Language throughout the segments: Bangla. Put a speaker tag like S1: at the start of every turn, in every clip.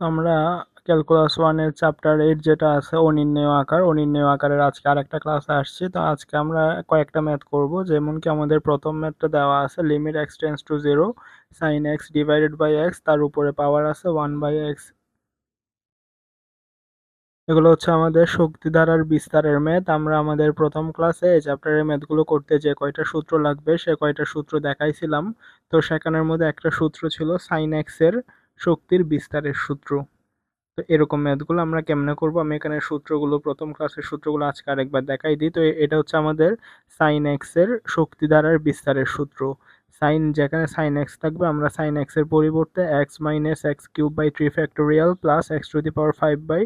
S1: আমরা ক্যালকুলাস ওয়ানের চ্যাপ্টার এইট যেটা আছে অনির্ণেয় আকার, অনির্ণেয় আকারের আজকে আরেকটা ক্লাসে আসছি। তো আজকে আমরা কয়েকটা ম্যাথ করব যেমন কি আমাদের প্রথম ম্যাথটা দেওয়া আছে limit x tends to zero sine x divided by x তার উপরে পাওয়ার আছে ওয়ান বাই এক্স এগুলো হচ্ছে আমাদের শক্তি ধারার বিস্তারের ম্যাথ আমরা আমাদের প্রথম ক্লাসে এই চ্যাপ্টারের ম্যাথগুলো করতে যে কয়টা সূত্র লাগবে, সে কয়টা সূত্র দেখাইছিলাম। তো সেখানের মধ্যে একটা সূত্র ছিল সাইন এক্সের শক্তির বিস্তারের সূত্র। তো এরকম ম্যাথগুলো আমরা কেমনে করব? আমি এখানে সূত্রগুলো, প্রথম ক্লাসের সূত্রগুলো আজকে আরেকবার দেখাই দিই। তো এটা হচ্ছে আমাদের সাইন এক্সের শক্তি ধারার বিস্তারের সূত্র। সাইন যেখানে সাইন এক্স থাকবে, আমরা সাইন এক্সের পরিবর্তে x minus x cube by three factorial plus x to the power five by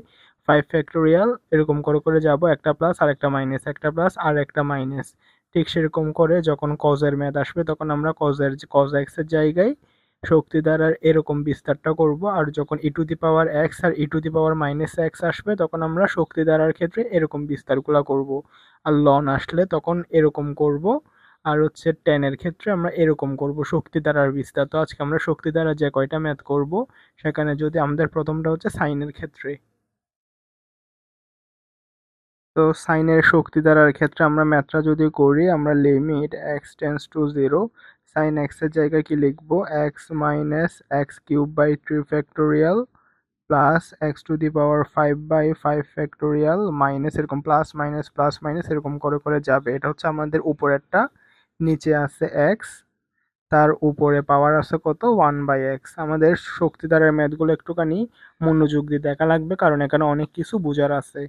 S1: five factorial এরকম করে করে যাব। একটা প্লাস আর একটা মাইনাস একটা প্লাস আর একটা মাইনাস ঠিক সেরকম করে যখন কজের ম্যাথ আসবে, তখন আমরা কজের কজ এক্সের জায়গায় শক্তি দ্বারার এরকম বিস্তারটা করব। আর যখন e to the power x R e to the power minus x আসবে, তখন আমরা শক্তি দ্বারার ক্ষেত্রে এরকম বিস্তারগুলো করব। আর লন আসলে তখন এরকম করব। আর হচ্ছে টেনের ক্ষেত্রে আমরা এরকম করব শক্তি দ্বারার বিস্তার। তো আজকে আমরা শক্তি দ্বারা যে কয়টা ম্যাথ করব, সেখানে যদি আমাদের প্রথমটা হচ্ছে সাইনের ক্ষেত্রে। তো সাইনের শক্তি দ্বারার ক্ষেত্রে আমরা ম্যাথটা যদি করি, আমরা limit x tends to zero sine এক্সের জায়গায় কি লিখব? X minus x cube by three factorial plus x to the power five by five factorial minus এরকম প্লাস মাইনাস প্লাস মাইনাস এরকম করে করে যাবে। এটা হচ্ছে আমাদের উপরেরটা, নিচে আছে এক্স তার উপরে পাওয়ার আছে কত? ওয়ান বাই এক্স আমাদের শক্তিদারের ম্যাথগুলো একটুখানি মনোযোগ দিয়ে দেখা লাগবে, কারণ এখানে অনেক কিছু বোঝার আছে।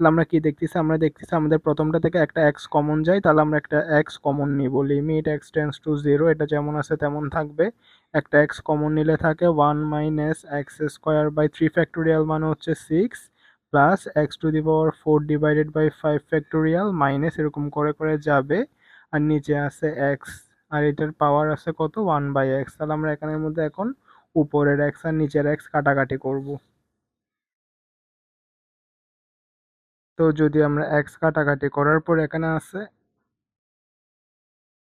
S1: তাহলে আমরা কি দেখতেছি? আমরা দেখতেছি আমাদের প্রথমটা থেকে একটা এক্স কমন যায়, তাহলে আমরা একটা এক্স কমন নিব। Limit x tends to zero এটা যেমন আছে তেমন থাকবে। একটা এক্স কমন নিলে থাকে one minus x square by three factorial মানে হচ্ছে six plus x to the power four divided by five factorial minus এরকম করে করে যাবে। আর নিচে আছে এক্স আর এটার পাওয়ার আছে কত? ওয়ান বাই এক্স তাহলে আমরা এখানের মধ্যে এখন উপরের এক্স আর নিচের এক্স কাটাকাটি করব। তো যদি আমরা এক্স কাটাকাটি করার পর এখানে আসে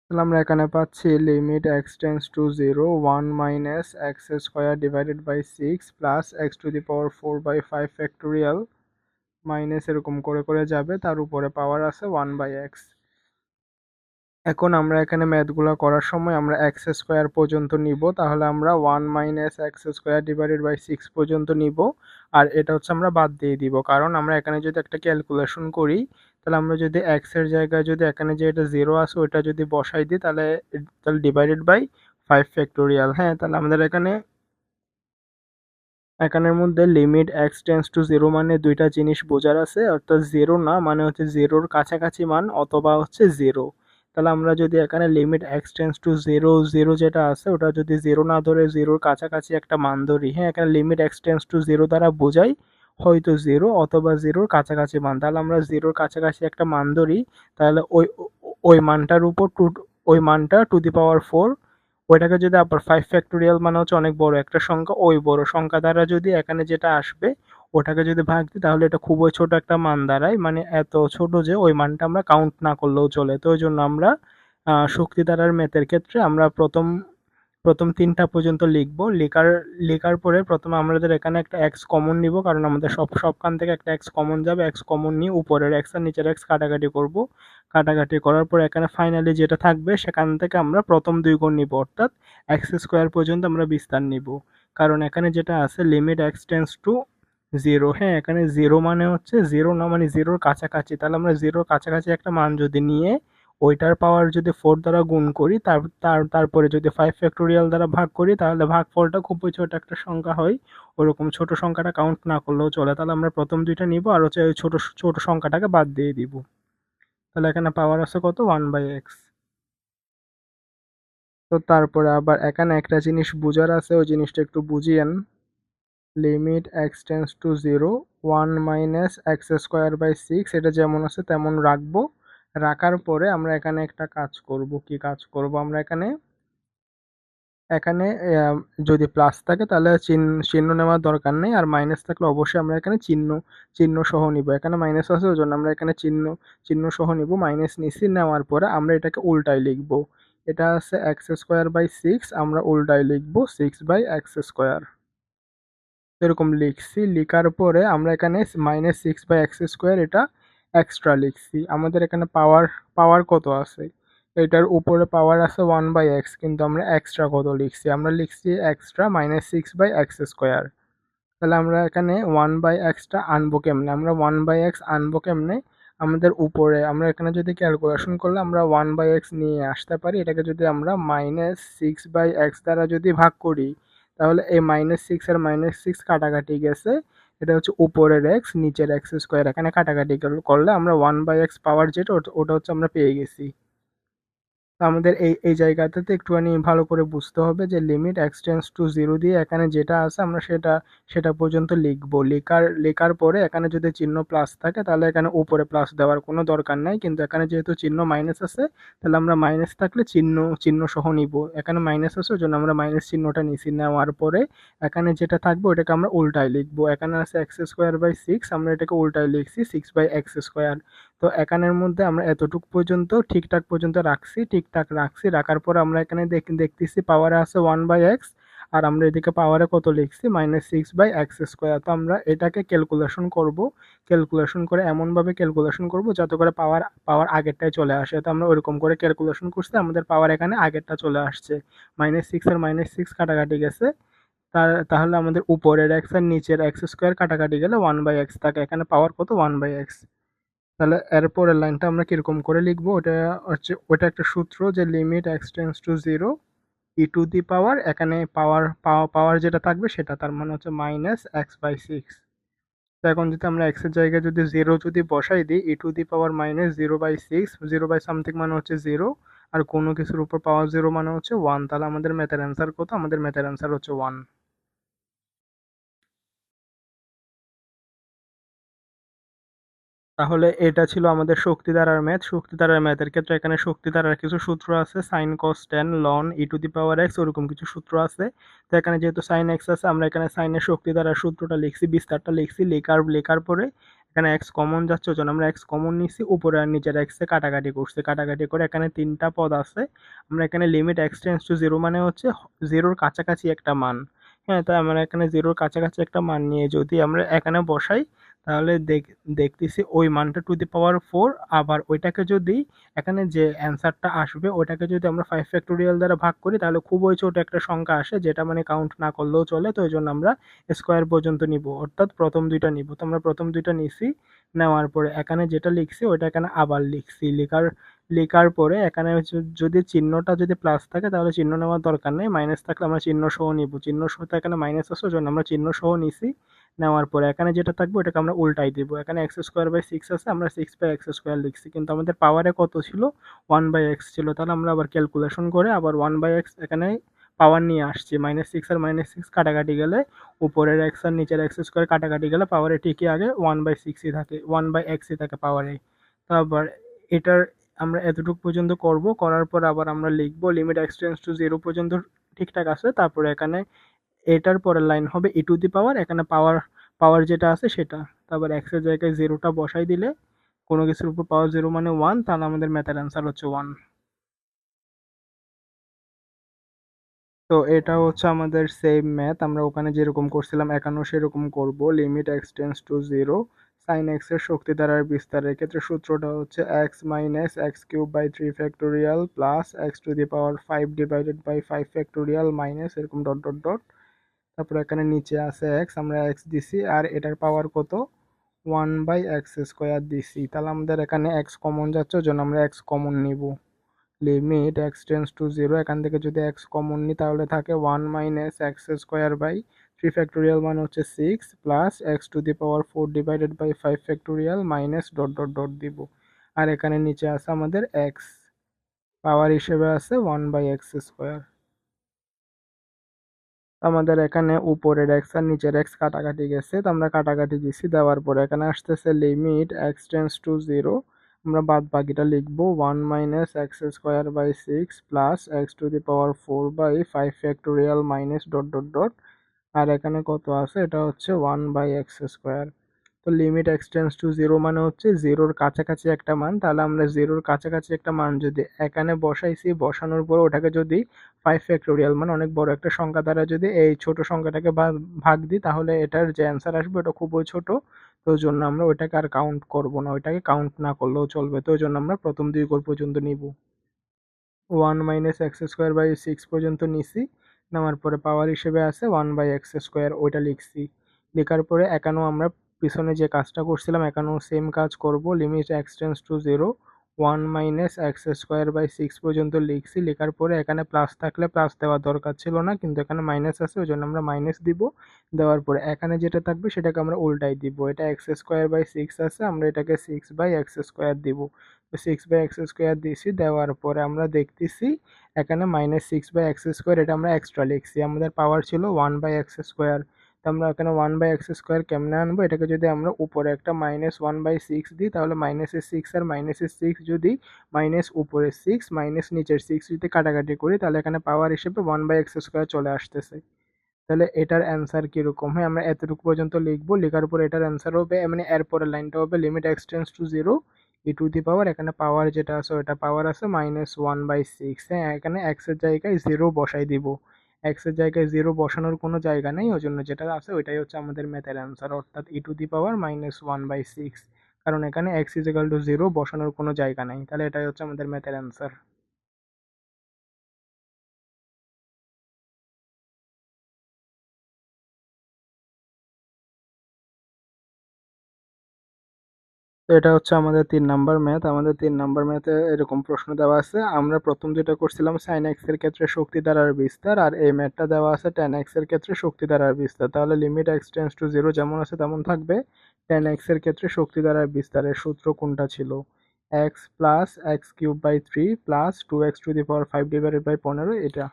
S1: তাহলে আমরা এখানে পাচ্ছি limit x tends to zero one minus x square divided by six plus x to the power four by five factorial minus এরকম করে করে যাবে। তার উপরে পাওয়ার আছে ওয়ান বাই এক্স এখন আমরা এখানে ম্যাথগুলো করার সময় আমরা এক্স স্কোয়ার পর্যন্ত নিব, তাহলে আমরা one minus x square divided by six পর্যন্ত নিব, আর এটা হচ্ছে আমরা বাদ দিয়ে দিব। কারণ আমরা এখানে যদি একটা ক্যালকুলেশন করি, তাহলে আমরা যদি এক্সের জায়গায় যদি এখানে যে এটা জিরো আছে, ওইটা যদি বসাই দিই, তাহলে তাহলে ডিভাইডেড বাই ফাইভ ফ্যাক্টোরিয়াল হ্যাঁ তাহলে আমাদের এখানে, এখানের মধ্যে limit x tends to zero মানে দুইটা জিনিস বোঝার আছে, অর্থাৎ জিরো না মানে হচ্ছে জিরোর কাছাকাছি মান অথবা হচ্ছে জিরো তাহলে আমরা যদি এখানে limit x tends to zero zero যেটা আছে, ওটা যদি জিরো না ধরে জিরোর কাছাকাছি একটা মান ধরি হ্যাঁ এখানে limit x tends to zero দ্বারা বোঝাই হয়তো জিরো অথবা জিরোর কাছাকাছি মান। তাহলে আমরা জিরোর কাছাকাছি একটা মান ধরি, তাহলে ওই ওই মানটার উপর টু, ওই মানটা টু দি পাওয়ার ফোর ওইটাকে যদি আবার ফাইভ ফ্যাক্টোরিয়াল মানে হচ্ছে অনেক বড় একটা সংখ্যা, ওই বড় সংখ্যা দ্বারা যদি এখানে যেটা আসবে ওটাকে যদি ভাগ দিই, তাহলে এটা খুবই ছোট একটা মান দাঁড়ায়। মানে এত ছোট যে ওই মানটা আমরা কাউন্ট না করলেও চলে। তো ওই জন্য আমরা শক্তি দ্বারার ম্যাথের ক্ষেত্রে আমরা প্রথম প্রথম তিনটা পর্যন্ত লিখব। লেখার লেখার পরে প্রথমে আমাদের এখানে একটা এক্স কমন নিব, কারণ আমাদের সব, সবখান থেকে একটা এক্স কমন যাবে। এক্স কমন নিয়ে উপরের এক্স আর নিচের এক্স কাটাকাটি করব। কাটাকাটি করার পর এখানে ফাইনালি যেটা থাকবে, সেখান থেকে আমরা প্রথম দুই গুণ নিব। অর্থাৎ এক্স স্কোয়ার পর্যন্ত আমরা বিস্তার নিব। কারণ এখানে যেটা আছে limit x tends to zero হ্যাঁ এখানে জিরো মানে হচ্ছে জিরো না মানে জিরোর কাছাকাছি। তাহলে আমরা জিরোর কাছাকাছি একটা মান যদি নিয়ে ওইটার পাওয়ার যদি ফোর দ্বারা গুণ করি, তার তার, তারপরে যদি ফাইভ ফ্যাক্টোরিয়াল দ্বারা ভাগ করি, তাহলে ভাগ ভাগফলটা খুবই ছোট একটা সংখ্যা হয়। ওরকম ছোট সংখ্যাটা কাউন্ট না করলেও চলে। তাহলে আমরা প্রথম দুইটা নিব আর হচ্ছে ওই ছোট ছোট সংখ্যাটাকে বাদ দিয়ে দিব। তাহলে এখানে পাওয়ার আছে কত? ওয়ান বাই এক্স তো তারপরে আবার এখানে একটা জিনিস বুঝার আছে, ওই জিনিসটা একটু বুঝিয়েন। Limit x tends to zero one minus x square by six এটা যেমন আছে তেমন রাখব। রাখার পরে আমরা এখানে একটা কাজ করব। কি কাজ করব আমরা এখানে? এখানে যদি প্লাস থাকে তাহলে চিহ্ন চিহ্ন নেওয়ার দরকার নেই আর মাইনাস থাকলে অবশ্যই আমরা এখানে চিহ্ন চিহ্ন সহ নিব। এখানে মাইনাস আছে ওই জন্য আমরা এখানে চিহ্ন চিহ্ন সহ নিব। মাইনাস নিচে নেওয়ার পরে আমরা এটাকে উল্টায় লিখব। এটা আছে এক্স স্কোয়ার বাই সিক্স আমরা উল্টায় লিখব সিক্স বাই এক্স স্কোয়ার এরকম লিখছি। লিখার পরে আমরা এখানে minus six by x square এটা এক্সট্রা লিখছি। আমাদের এখানে পাওয়ার পাওয়ার কত আছে? এটার উপরে পাওয়ার আছে ওয়ান বাই এক্স কিন্তু আমরা এক্সট্রা কত লিখছি? আমরা লিখছি extra minus six by x square তাহলে আমরা এখানে ওয়ান বাই এক্সটা আনব কেমনে? আমরা ওয়ান বাই এক্স আনব কেমনে? আমাদের উপরে, আমরা এখানে যদি ক্যালকুলেশন করলে আমরা ওয়ান বাই এক্স নিয়ে আসতে পারি। এটাকে যদি আমরা মাইনাস সিক্স বাই এক্স দ্বারা যদি ভাগ করি তাহলে এই মাইনাস সিক্স আর মাইনাস সিক্স কাটাকাটি গেছে। এটা হচ্ছে উপরের এক্স নিচের এক্স স্কোয়ার এখানে কাটাকাটি করলে আমরা ওয়ান বাই এক্স পাওয়ার যেটা ওটা হচ্ছে আমরা পেয়ে গেছি। আমাদের এই এই জায়গাটাতে একটুখানি ভালো করে বুঝতে হবে যে লিমিট এক্সটেন্স টু জিরো দিয়ে এখানে যেটা আছে আমরা সেটা সেটা পর্যন্ত লিখব। লেখার লেখার পরে এখানে যদি চিহ্ন প্লাস থাকে তাহলে এখানে উপরে প্লাস দেওয়ার কোনো দরকার নাই। কিন্তু এখানে যেহেতু চিহ্ন মাইনাস আছে, তাহলে আমরা মাইনাস থাকলে চিহ্ন চিহ্ন সহ নিব। এখানে মাইনাস আছে, ওই জন্য আমরা মাইনাস চিহ্নটা নিছি। নেওয়ার পরে এখানে যেটা থাকবে ওটাকে আমরা উল্টায় লিখব। এখানে আছে এক্স স্কোয়ার বাই সিক্স আমরা এটাকে উল্টায় লিখছি সিক্স বাই এক্স স্কোয়ার তো এখানের মধ্যে আমরা এতটুক পর্যন্ত, ঠিকঠাক পর্যন্ত রাখছি, ঠিকঠাক রাখছি। রাখার পর আমরা এখানে দেখতেছি পাওয়ারে আছে ওয়ান বাই এক্স আর আমরা এদিকে পাওয়ারে কত লিখছি? Minus six by x square তো আমরা এটাকে ক্যালকুলেশন করব। ক্যালকুলেশন করে এমনভাবে ক্যালকুলেশন করব যাতে করে পাওয়ার পাওয়ার আগেরটাই চলে আসে। তো আমরা ওরকম করে ক্যালকুলেশন করছি, আমাদের পাওয়ার এখানে আগেরটা চলে আসছে। মাইনাস সিক্স আর মাইনাস সিক্স কাটাকাটি গেছে। তার, তাহলে আমাদের উপরের এক্স আর নিচের এক্স স্কোয়ার কাটাকাটি গেলে ওয়ান বাই এক্স থাকে এখানে পাওয়ার কত? ওয়ান বাই এক্স তাহলে এরপরের লাইনটা আমরা কীরকম করে লিখব? ওটা হচ্ছে, ওটা একটা সূত্র যে limit x tends to zero e to the power এখানে পাওয়ার পাওয়ার যেটা থাকবে সেটা তার মানে হচ্ছে মাইনাস এক্স বাই সিক্স তো এখন যদি আমরা এক্সের জায়গায় যদি জিরো যদি বসাই দিই e to the power minus zero by six zero by something মানে হচ্ছে জিরো আর কোনো কিছুর উপর পাওয়ার জিরো মানে হচ্ছে ওয়ান তাহলে আমাদের ম্যাথের অ্যান্সার কত? আমাদের ম্যাথের অ্যান্সার হচ্ছে ওয়ান তাহলে এটা ছিল আমাদের শক্তি ম্যাথ। শক্তি ম্যাথের ক্ষেত্রে এখানে শক্তি কিছু সূত্র আছে sine cos tan ln e to the power x ওরকম কিছু সূত্র আছে। তো এখানে যেহেতু সাইন এক্স আছে, আমরা এখানে সাইনের শক্তি সূত্রটা লিখছি, বিস্তারটা লিখছি, লেখার লেখার পরে এখানে এক্স কমন যাচ্ছে ওজন আমরা এক্স কমন নিছি উপরে আর নিচের এক্সে কাটাকাটি করছি। কাটাকাটি করে এখানে তিনটা পদ আছে। আমরা এখানে limit x tends to zero মানে হচ্ছে জিরোর কাছাকাছি একটা মান। হ্যাঁ তাই আমরা এখানে জিরোর কাছাকাছি একটা মান নিয়ে যদি আমরা এখানে বসাই তাহলে দেখতেছি ওই মানটা টু দি পাওয়ার ফোর আবার ওইটাকে যদি এখানে যে অ্যান্সারটা আসবে, ওইটাকে যদি আমরা ফাইভ ফ্যাক্টোরিয়াল দ্বারা ভাগ করি, তাহলে খুব ওই ছোট একটা সংখ্যা আসে, যেটা মানে কাউন্ট না করলেও চলে, তো ওই জন্য আমরা স্কোয়ার পর্যন্ত নিব। অর্থাৎ প্রথম দুইটা নিব। তো আমরা প্রথম দুইটা নিছি, নেওয়ার পরে এখানে যেটা লিখছি, ওইটা এখানে আবার লিখছি। লেখার লেখার পরে এখানে যদি চিহ্নটা যদি প্লাস থাকে, তাহলে চিহ্ন নেওয়ার দরকার নেই। মাইনাস থাকলে আমরা চিহ্ন সহ নিব। চিহ্ন সহ এখানে মাইনাস আসে জন্য আমরা চিহ্ন সহ নিছি। নেওয়ার পরে এখানে যেটা থাকবে ওটাকে আমরা উল্টাই দিব। এখানে এক্স স্কোয়ার বাই সিক্স আছে, আমরা সিক্স বাই এক্স স্কোয়ার লিখছি। কিন্তু আমাদের পাওয়ারে কত ছিল? ওয়ান বাই এক্স ছিল। তাহলে আমরা আবার ক্যালকুলেশন করে আবার ওয়ান বাই এক্স এখানে পাওয়ার নিয়ে আসছি। মাইনাস সিক্স আর মাইনাস সিক্স কাটাকাটি গেলে উপরের এক্স আর নিচের এক্স স্কোয়ার কাটাকাটি গেলে পাওয়ারে ঠিকই আগে ওয়ান বাই সিক্সই থাকে ওয়ান বাই এক্সই থাকে পাওয়ারে তারপর এটার আমরা এতটুকু পর্যন্ত করব। করার পর আবার আমরা লিখব লিমিট এক্সটেন্স টু জিরো পর্যন্ত ঠিকঠাক আছে। তারপরে এখানে এটার পরের লাইন হবে ই টু দি পাওয়ার এখানে পাওয়ার পাওয়ার যেটা আছে সেটা। তারপর এক্সের জায়গায় জিরোটা বসাই দিলে, কোনো কিছুর উপর পাওয়ার জিরো মানে ওয়ান তাহলে আমাদের ম্যাথের অ্যান্সার হচ্ছে ওয়ান তো এটা হচ্ছে আমাদের সেম ম্যাথ আমরা ওখানে যেরকম করছিলাম একান্ন সেরকম করব। Limit x tends to zero sine এক্সের শক্তি দ্বারার বিস্তারের ক্ষেত্রে সূত্রটা হচ্ছে x minus x cube by three factorial plus x to the power five divided by five factorial minus এরকম ডট ডট ডট তারপর এখানে নিচে আছে এক্স আমরা এক্স দিছি, আর এটার পাওয়ার কত? ওয়ান বাই এক্স স্কোয়ার দিছি। তাহলে আমাদের এখানে এক্স কমন যাচ্ছে জন্য আমরা এক্স কমন নিব। Limit x tends to zero এখান থেকে যদি এক্স কমন নিই তাহলে থাকে one minus x square by three factorial মানে হচ্ছে six plus x to the power four divided by five factorial minus dot dot dot দিব। আর এখানে নিচে আছে আমাদের এক্স পাওয়ার হিসেবে আছে ওয়ান বাই এক্স স্কোয়ার আমাদের এখানে উপরের এক্স আর নিচের এক্স কাটাকাটি গেছে, তো আমরা কাটাকাটি দিছি দেওয়ার পরে এখানে আসতেছে limit x tends to zero আমরা বাদ বাকিটা লিখব one minus x square by six plus x to the power four by five factorial minus dot dot dot আর এখানে কত আছে? এটা হচ্ছে ওয়ান বাই এক্স স্কোয়ার তো limit x tends to zero মানে হচ্ছে জিরোর কাছাকাছি একটা মান, তাহলে আমরা জিরোর কাছাকাছি একটা মান যদি এখানে বসাইছি, বসানোর পর ওটাকে যদি ফাইভ ফ্যাক্টোরিয়াল মানে অনেক বড় একটা সংখ্যা দ্বারা যদি এই ছোট সংখ্যাটাকে ভাগ দিই, তাহলে এটার যে অ্যান্সার আসবে ওটা খুবই ছোট। তো ওই জন্য আমরা ওইটাকে আর কাউন্ট করব না, ওইটাকে কাউন্ট না করলেও চলবে। তো ওই জন্য আমরা প্রথম দুই ঘর পর্যন্ত নিব। One minus x square by six পর্যন্ত নিছি, নেওয়ার পরে পাওয়ার হিসেবে আছে ওয়ান বাই এক্স স্কোয়ার ওইটা লিখছি। লেখার পরে এখানেও আমরা পিছনে যে কাজটা করছিলাম, এখানেও সেম কাজ করব। Limit x tends to zero one minus x square by six পর্যন্ত লিখছি। লেখার পরে এখানে প্লাস থাকলে প্লাস দেওয়ার দরকার ছিল না, কিন্তু এখানে মাইনাস আছে ওই জন্য আমরা মাইনাস দিব। দেওয়ার পরে এখানে যেটা থাকবে, সেটাকে আমরা উল্টাই দিব। এটা এক্স স্কোয়ার বাই সিক্স আছে, আমরা এটাকে সিক্স বাই এক্স স্কোয়ার দিব। সিক্স বাই এক্স স্কোয়ার দিয়েছি দেওয়ার পরে আমরা দেখতেছি এখানে minus six by x square এটা আমরা এক্সট্রা লিখছি। আমাদের পাওয়ার ছিল ওয়ান বাই এক্স স্কোয়ার তো আমরা এখানে ওয়ান বাই এক্স স্কোয়ার কেমনে আনব? এটাকে যদি আমরা উপরে একটা মাইনাস ওয়ান বাই সিক্স দিই, তাহলে মাইনাসের সিক্স আর মাইনাসের সিক্স যদি মাইনাস উপরে সিক্স মাইনাস নিচের সিক্স যদি কাটাকাটি করি, তাহলে এখানে পাওয়ার হিসেবে ওয়ান বাই এক্স স্কোয়ার চলে আসতেছে। তাহলে এটার অ্যান্সার কীরকম? হয়, আমরা এতটুকু পর্যন্ত লিখব। লেখার পর এটার অ্যান্সার হবে মানে এরপরের লাইনটা হবে limit x tends to zero e to the power এখানে পাওয়ার যেটা আছে, ওটা পাওয়ার আছে মাইনাস ওয়ান বাই সিক্স হ্যাঁ এখানে এক্সের জায়গায় জিরো বসাই দিব। এক্সের জায়গায় জিরো বসানোর কোনো জায়গা নেই। ওই জন্য যেটা আছে ওইটাই হচ্ছে আমাদের ম্যাথের অ্যান্সার অর্থাৎ e to the power minus one by six কারণ এখানে এক্স ইজিক্যাল টু জিরো বসানোর কোনো জায়গা নেই। তাহলে এটাই হচ্ছে আমাদের ম্যাথের অ্যান্সার এটা হচ্ছে আমাদের তিন নাম্বার ম্যাথ। আমাদের তিন নাম্বার ম্যাথে এরকম প্রশ্ন দেওয়া আছে। আমরা প্রথম যেটা করছিলাম সাইন এক্সের ক্ষেত্রে শক্তি দ্বারার বিস্তার, আর এই ম্যাথটা দেওয়া আছে টেন এক্সের ক্ষেত্রে শক্তি দ্বারার বিস্তার। তাহলে limit x tends to zero যেমন আছে তেমন থাকবে। টেন এক্সের ক্ষেত্রে শক্তি দ্বারার বিস্তারের সূত্র কোনটা ছিল? X plus x cube by three plus two x to the power five divided by পনেরো, এটা।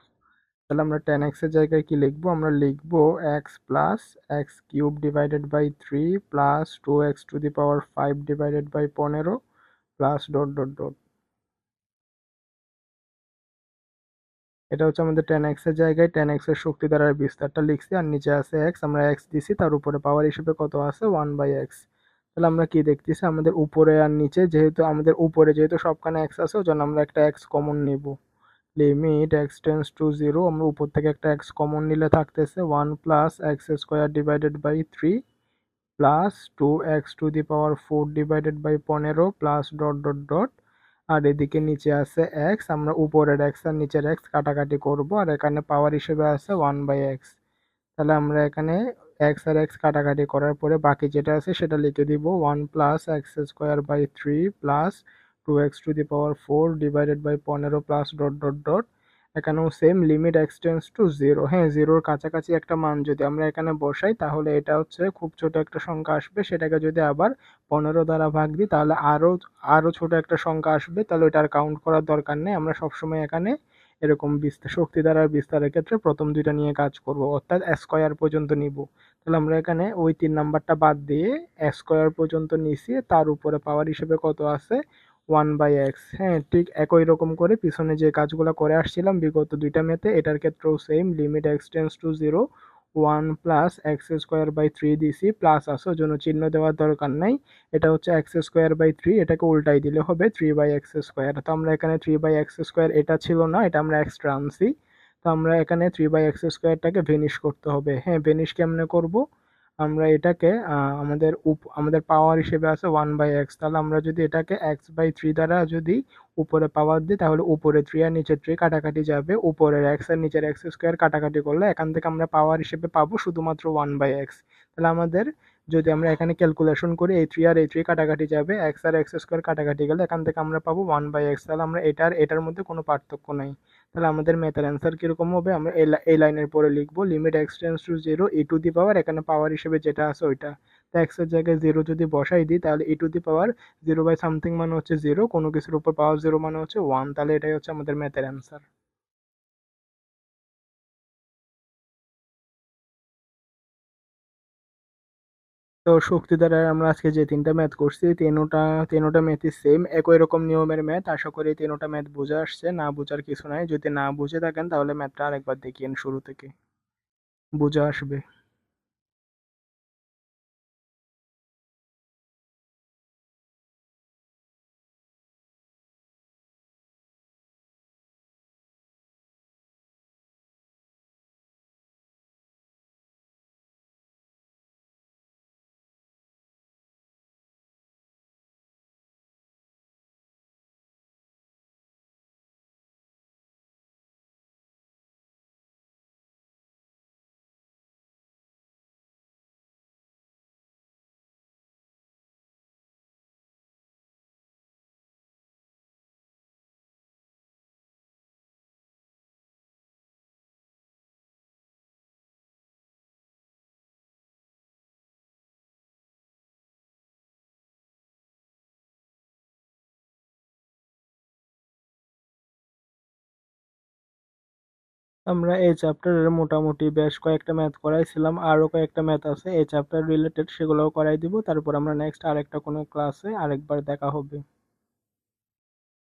S1: তাহলে আমরা টেন এক্সের জায়গায় কি লিখব? আমরা লিখব x plus x cube divided by three plus two x to the power five divided by পনেরো প্লাস ডট ডট ডট এটা হচ্ছে আমাদের টেন এক্সের জায়গায় টেন এক্সের শক্তি দ্বারা বিস্তারটা লিখছি, আর নিচে আছে এক্স আমরা এক্স দিছি, তার উপরে পাওয়ার হিসেবে কত আছে? ওয়ান বাই এক্স তাহলে আমরা কি দেখতেছি? আমাদের উপরে আর নিচে, যেহেতু আমাদের উপরে যেহেতু সবখানে এক্স আছে ওই জন্য আমরা একটা এক্স কমন নিব। Limit x tends to zero আমরা উপর থেকে একটা এক্স কমন নিলে থাকতেছে one plus x square divided by three plus two x to the power four divided by পনেরো প্লাস ডট ডট ডট আর এদিকে নিচে আছে এক্স আমরা উপরের এক্স আর নিচের এক্স কাটাকাটি করব, আর এখানে পাওয়ার হিসেবে আছে ওয়ান বাই এক্স তাহলে আমরা এখানে এক্স আর এক্স কাটাকাটি করার পরে বাকি যেটা আছে সেটা লিখে দিব one plus x square by three plus two x to the power four divided by পনেরো প্লাস ডট ডট ডট এখানেও same limit x tends to zero হ্যাঁ জিরোর কাছাকাছি একটা মান যদি আমরা এখানে বসাই, তাহলে এটা হচ্ছে খুব ছোট একটা সংখ্যা আসবে। সেটাকে যদি আবার পনেরো দ্বারা ভাগ দিই, তাহলে আরও আরও ছোট একটা সংখ্যা আসবে। তাহলে ওটা আর কাউন্ট করার দরকার নেই। আমরা সবসময় এখানে এরকম বিস্তার শক্তি দ্বারা বিস্তারের ক্ষেত্রে প্রথম দুইটা নিয়ে কাজ করব, অর্থাৎ স্কোয়ার পর্যন্ত নিব। তাহলে আমরা এখানে ওই তিন নাম্বারটা বাদ দিয়ে স্কোয়ার পর্যন্ত নিছি। তার উপরে পাওয়ার হিসেবে কত আছে? ওয়ান বাই এক্স হ্যাঁ ঠিক একই রকম করে পিছনে যে কাজগুলো করে আসছিলাম বিগত দুইটা মেতে এটার ক্ষেত্রেও same limit x tends to zero one plus x square by three দিছি প্লাস আসো জন্য চিহ্ন দেওয়ার দরকার নাই। এটা হচ্ছে এক্স স্কোয়ার বাই থ্রি এটাকে উল্টাই দিলে হবে থ্রি বাই এক্স স্কোয়ার তো আমরা এখানে থ্রি বাই এক্স স্কোয়ার এটা ছিল না, এটা আমরা এক্সট্রা আনছি। তো আমরা এখানে থ্রি বাই এক্স স্কোয়ারটাকে ভেনিশ করতে হবে। হ্যাঁ ভেনিশ কেমনে করব? আমরা এটাকে আমাদের উপ, আমাদের পাওয়ার হিসেবে আছে ওয়ান বাই এক্স তাহলে আমরা যদি এটাকে এক্স বাই থ্রি দ্বারা যদি উপরে পাওয়ার দিই, তাহলে উপরে থ্রি আর নিচের থ্রি কাটাকাটি যাবে। উপরের এক্স আর নিচের এক্স স্কোয়ার কাটাকাটি করলে এখান থেকে আমরা পাওয়ার হিসেবে পাবো শুধুমাত্র ওয়ান বাই এক্স তাহলে আমাদের যদি আমরা এখানে ক্যালকুলেশন করি, এই থ্রি আর এই থ্রি কাটাকাটি যাবে এক্স আর এক্স স্কোয়ার কাটাকাটি গেলে এখান থেকে আমরা পাবো ওয়ান বাই এক্স তাহলে আমরা এটার এটার মধ্যে কোনো পার্থক্য নাই। তাহলে আমাদের ম্যাথের অ্যান্সার কীরকম হবে? আমরা এই লাইনের পরে লিখব limit x tends to zero e to the power এখানে পাওয়ার হিসেবে যেটা আছে ওইটা। তো এক্সের জায়গায় জিরো যদি বসাই দিই, তাহলে e to the power zero by something মানে হচ্ছে জিরো কোনো কিছুর উপর পাওয়ার জিরো মানে হচ্ছে ওয়ান তাহলে এটাই হচ্ছে আমাদের ম্যাথের অ্যান্সার তো শক্তি দ্বারা আমরা আজকে যে তিনটা ম্যাথ করছি, তিনোটা তিনোটা ম্যাথই সেম একই রকম নিয়মের ম্যাথ। আশা করি তিনোটা ম্যাথ বোঝা আসছে। না বোঝার কিছু নাই। যদি না বুঝে থাকেন, তাহলে ম্যাথটা আরেকবার দেখিয়েন শুরু থেকে। বোঝা আসবে। আমরা এই চ্যাপ্টারের মোটামুটি বেশ কয়েকটা ম্যাথ করাইছিলাম, আরও কয়েকটা ম্যাথ আছে, এই চ্যাপ্টার রিলেটেড সেগুলোও করাই দিব, তারপর আমরা নেক্সট আরেকটা কোনো ক্লাসে আরেকবার দেখা হবে।